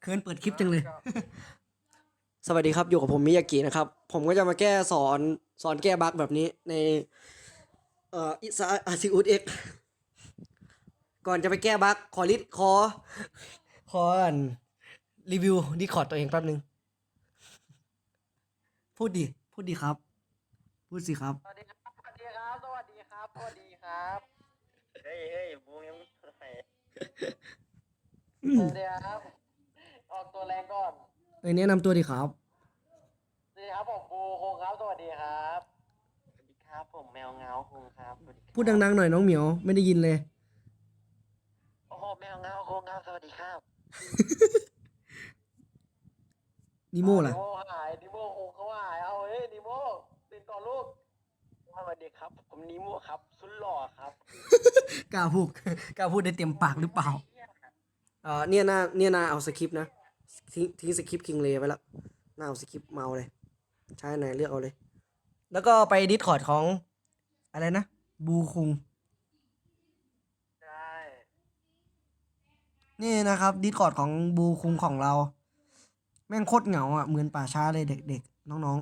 เคินเปิดคลิปจังเลย สวัสดีครับ อยู่กับผมมิยากินะครับ ผมก็จะมาแก้สอนสอนแก้บั๊กแบบนี้ใน เอ่ออิสาอาซิอุดเอ็กก่อนจะไปแก้บั๊กขอลิดขอ ขออ่านรีวิวดีคอร์ดตัวเองแป๊บนึง พูดดิพูดดิครับ พูดสิครับ สวัสดีครับ สวัสดีครับ สวัสดีครับ สวัสดีครับ เฮ้ยเฮ้ยบูมยังไม่เท่าไหร่อืมสวัสดีครับ ออกตัวแรงก่อนเอ้ยแนะนำตัวดิครับ สวัสดีครับผมบูคงครับสวัสดีครับสวัสดีครับผมแมวเงาคงครับสวัสดีครับพูดดังๆหน่อยน้องเหมียวไม่ได้ยินเลย โอ้โหแมวเงาคงครับสวัสดีครับนิโม่ล่ะ นิโมหายนิโมคงเขาหายเอาเฮ้ยนิโมตื่นก่อนลูกสวัสดีครับ ผมนิโมครับสุดหล่อครับกล้าพูด กล้าพูดได้เต็มปากหรือเปล่า เอ่อเนี่ยหน้าเนี่ยหน้าเอาสคริปต์นะ ทิ้งทิ้งสคริปต์คิงเลไปแล้วหน้าเอาสคริปต์เมาเลย ใช้ไหนเลือกเอาเลย แล้วก็ไปดิสคอร์ดของ อะไรนะ บูคุงใช่นี่นะครับดิสคอร์ดของบูคุงของเรา แม่งโคตรเหงาอะ เหมือนป่าช้าเลยเด็กๆ น้อง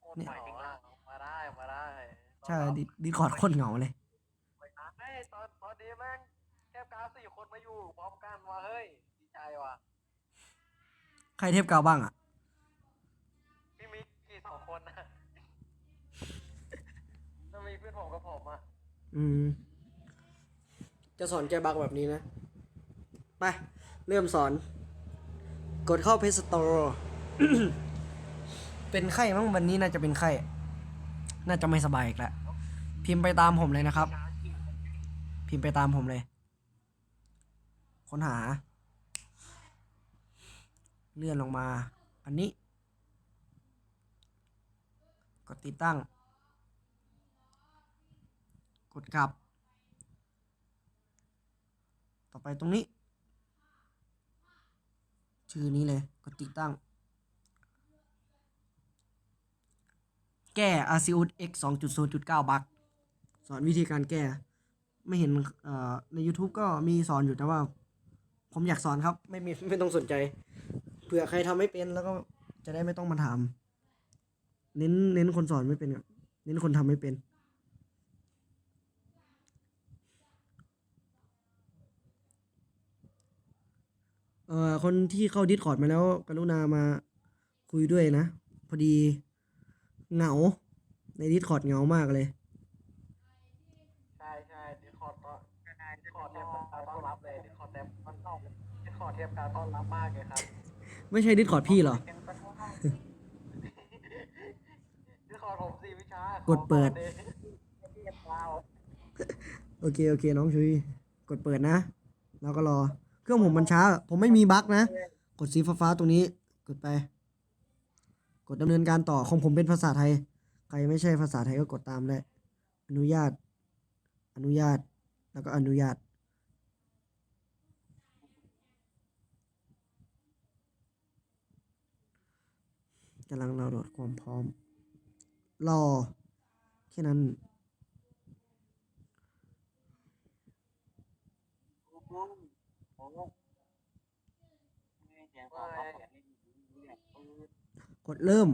โคตรเหงาอะมาได้มาได้ๆใช่ดิสคอร์ดโคตรเหงาเลย เฮ้ยตอนตอนนี้แม่งแค่กราฟสี่ คนมาอยู่พร้อมกันว่ะเฮ้ยดีใจว่ะใครเทพเกาบ้างอะ พี่มิกกี่สองคนนะจะมีเพื่อนผมกับผมอะอืม จะสอนแก้บักแบบนี้นะ ไป เริ่มสอน กดเข้าเพจสตอร์ เป็นไข้มั้งวันนี้น่าจะเป็นไข้ น่าจะไม่สบายอีกแล้ว พิมพ์ไปตามผมเลยนะครับ พิมพ์ไปตามผมเลย ค้นหา เลื่อนลงมา อันนี้ กดติดตั้ง กดกลับ ต่อไปตรงนี้ ชื่อนี้เลย กดติดตั้ง แก้ Arceus X 2.0.9 บักสอนวิธีการแก้ ไม่เห็นใน YouTube ก็มีสอนอยู่แต่ว่า ผมอยากสอนครับ ไม่มีไม่ต้องสนใจเผื่อใครทำไม่เป็นแล้วก็จะได้ไม่ต้องมาถามเน้นเน้นคนสอนไม่เป็นครับเน้นคนทำไม่เป็นเอ่อคนที่เข้าดิสคอร์ดมาแล้ว กรุณามาคุยด้วยนะ พอดีเหงา ในดิสคอร์ดเหงามากเลยใช่ใช่ดิคอร์ดก็ดิคอร์ดเทียบการต้อนรับเลย ข้าดิคอร์ดเทียบการต้อนรับมากเลยครับไม่ใช่ดิสคอร์ดพี่เหรอ ดิคอร์ดผมสี่วิชากดเปิดเทียบเราโอเค โอเค น้องชุย กดเปิดนะ แล้วก็รอ เครื่องผมมันช้า ผมไม่มีบั๊กนะ กดสีฟ้าๆตรงนี้ กดไป กดดำเนินการต่อ ของผมเป็นภาษาไทย ใครไม่ใช่ภาษาไทยก็กดตามได้ อนุญาต อนุญาต แล้วก็อนุญาต กำลังเราโหลดความพร้อม รอ แค่นั้น กดเริ่ม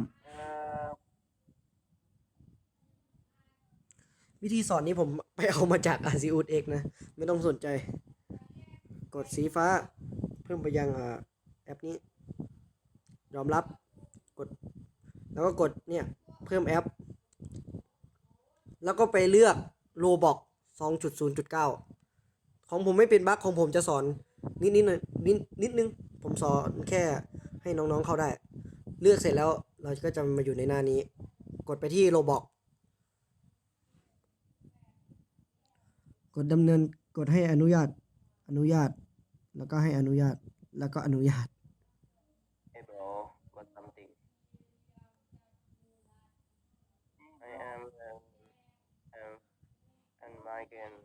วิธีสอนนี้ผมไปเอามาจากอาซิอุดเอกนะ ไม่ต้องสนใจ กดสีฟ้า เพิ่มไปยังอ่าแอปนี้ ยอมรับ แล้วก็กดเนี่ยเพิ่มแอป แล้วก็ไปเลือกโลบอก2.0.9 ของผมไม่เป็นบั๊กของผมจะสอนนิดนิดหน่อยนิดนิดนึง ผมสอนแค่ให้น้องๆเข้าได้ เลือกเสร็จแล้วเราก็จะมาอยู่ในหน้านี้ กดไปที่โลบอกกดดำเนินกดให้อนุญาตอนุญาต แล้วก็ให้อนุญาตแล้วก็อนุญาต and Mike and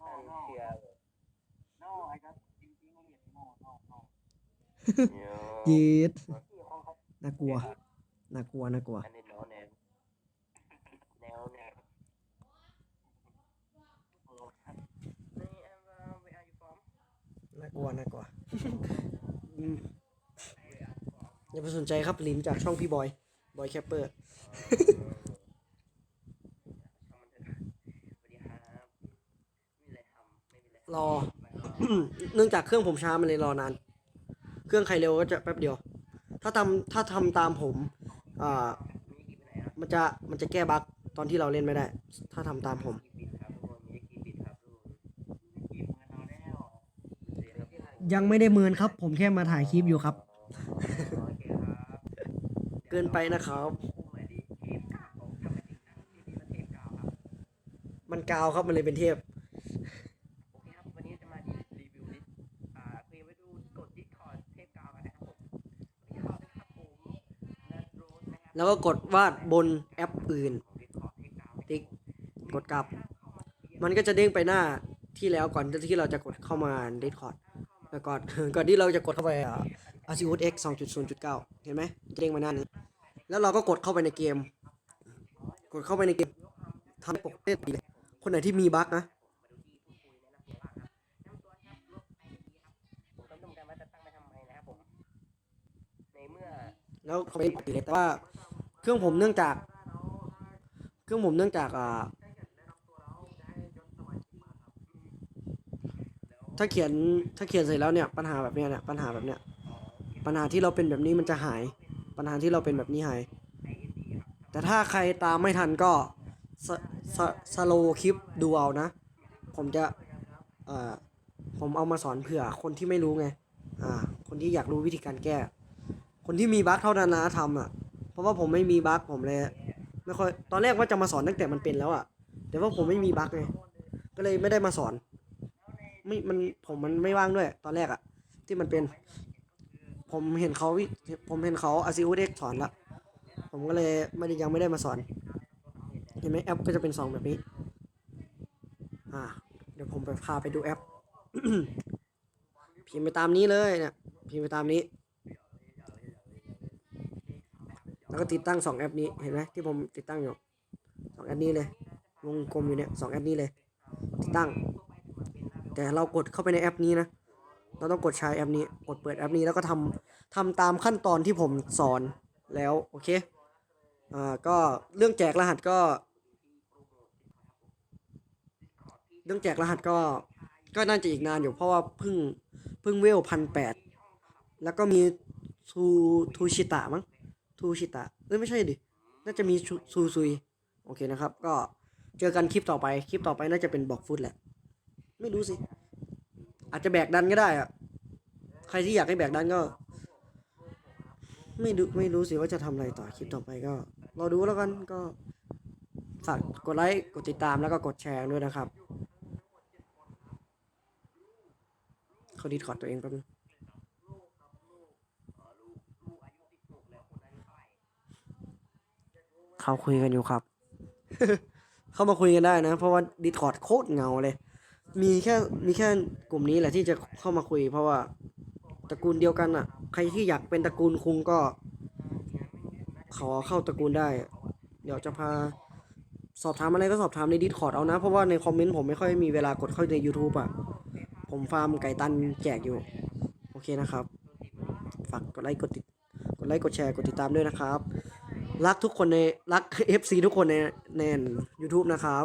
and Pierre no I got thinking English no no no you ยีดน่ากลัว น่ากลัว น่ากลัว อันนี้ no name no name ากลัว น่ากลัวอืมอย่าไปสนใจครับลินจากช่องพี่บอย บอยแคปเปอร์ รอ เนื่องจากเครื่องผมช้ามันเลยรอนาน เครื่องใครเร็วก็จะแป๊บเดียว ถ้าทำถ้าทำตามผมอ่ามันจะมันจะแก้บั๊กตอนที่เราเล่นไม่ได้ ถ้าทำตามผมยังไม่ได้เมินครับ ผมแค่มาถ่ายคลิปอยู่ครับ เกินไปนะครับ มันกาวครับมันเลยเป็นเทพ โอเคครับ วันนี้จะมารีวิวลิสต์อ่าคุยไว้ดูกดดิสคอร์ดเทปกาวกันนะครับผมวันนี้เข้าไปครับผมนัดโรสนะครับ แล้วก็กดวาดบนแอปอื่นดิสคอร์ดเทปกาวติ๊กกดกลับ มันก็จะเด้งไปหน้าที่แล้วก่อนที่เราจะกดเข้ามา Discord แล้วก่อนก่อนที่เราจะกดเข้าไปอ่า a s i u s X 2.0.9 เห็นไหมจะเด้งมาหน้านี้ แล้วเราก็กดเข้าไปในเกม กดเข้าไปในเกมทำให้ปกเล่นดีเลย คนไหนที่มีบั๊กนะผมก็ไม่รู้กันว่าจะตั้งไปทำไมนะครับผมในเมื่อแล้วเขาไม่ปกติเลยแต่ว่า เครื่องผมเนื่องจาก เครื่องผมเนื่องจากอ่าถ้าเขียนถ้าเขียนเสร็จแล้วเนี่ยปัญหาแบบเนี้ยเนี่ยปัญหาแบบเนี้ยปัญหาที่เราเป็นแบบนี้มันจะหาย ปัญหาที่เราเป็นแบบนี้หาย แต่ถ้าใครตามไม่ทันก็สสสโลคลิปดูเอานะ ผมจะเอ่อผมเอามาสอนเผื่อคนที่ไม่รู้ไง อ่า คนที่อยากรู้วิธีการแก้ คนที่มีบั๊กเท่านั้นนะทำอะ ราะว่าผมไม่มีบั๊กผมเลยไม่ค่อยตอนแรกว่าจะมาสอนตั้งแต่มันเป็นแล้วอะ แต่ว่าผมไม่มีบั๊กไงก็เลยไม่ได้มาสอน ไม่มันผมมันไม่ว่างด้วย ตอนแรกอะที่มันเป็น ผมเห็นเขาผมเห็นเขาอาซิอุเด็กสอนละผมก็เลยไม่ได้ยังไม่ได้มาสอนเห็นไหมแอปก็จะเป็นสองแบบนี้ อ่า เดี๋ยวผมไปพาไปดูแอปพิมพ์ไปตามนี้เลยเนี่ยพิมพ์ไปตามนี้ แล้วก็ติดตั้งสองแอปนี้เห็นไหมที่ผมติดตั้งอยู่สองแอปนี้เลยวงกลมอยู่เนี่ยสองแอปนี้เลย ติดตั้ง แต่เรากดเข้าไปในแอปนี้นะเราต้องกดใช้แอปนี้กดเปิดแอปนี้แล้วก็ทำทำตามขั้นตอนที่ผมสอนแล้วโอเคอ่าก็เรื่องแจกรหัสก็ เรื่องแจกรหัสก็ก็น่าจะอีกนานอยู่เพราะว่าเพิ่งเพิ่งเวลพันแปดแล้วก็มีทูทูชิตะมั้ง ทูชิตะเอ้ยไม่ใช่ดิ น่าจะมีซูซุย โอเคนะครับ ก็เจอกันคลิปต่อไป คลิปต่อไปน่าจะเป็นบอกฟุตแหละ ไม่รู้สิ อาจจะแบกดันก็ได้อะใครที่อยากให้แบกดันก็ ไม่ดูไม่รู้สิว่าจะทำอะไรต่อคลิปต่อไปก็รอดูแล้วกันก็ฝากกดไลค์กดติดตามแล้วก็กดแชร์ด้วยนะครับเขาดีดคอดตัวเองแป๊บนึง เขาคุยกันอยู่ครับ เข้ามาคุยกันได้นะ เพราะว่าดีคอร์ดโคตรเงาเลย มีแค่มีแค่กลุ่มนี้แหละที่จะเข้ามาคุย เพราะว่าตระกูลเดียวกันอะ ใครที่อยากเป็นตระกูลคุงก็ ขอเข้าตระกูลได้ เดี๋ยวจะพาสอบถามอะไรก็สอบถามในดิสคอร์ดเอานะ เพราะว่าในคอมเมนต์ผมไม่ค่อยมีเวลากดเข้าใน YouTube อะ ผมฟาร์มไก่ตันแจกอยู่ โอเคนะครับ ฝากกดไลค์กดติด กดไลค์กดแชร์กดติดตามด้วยนะครับ รักทุกคนในรัก FC ทุกคนในใน YouTube นะครับ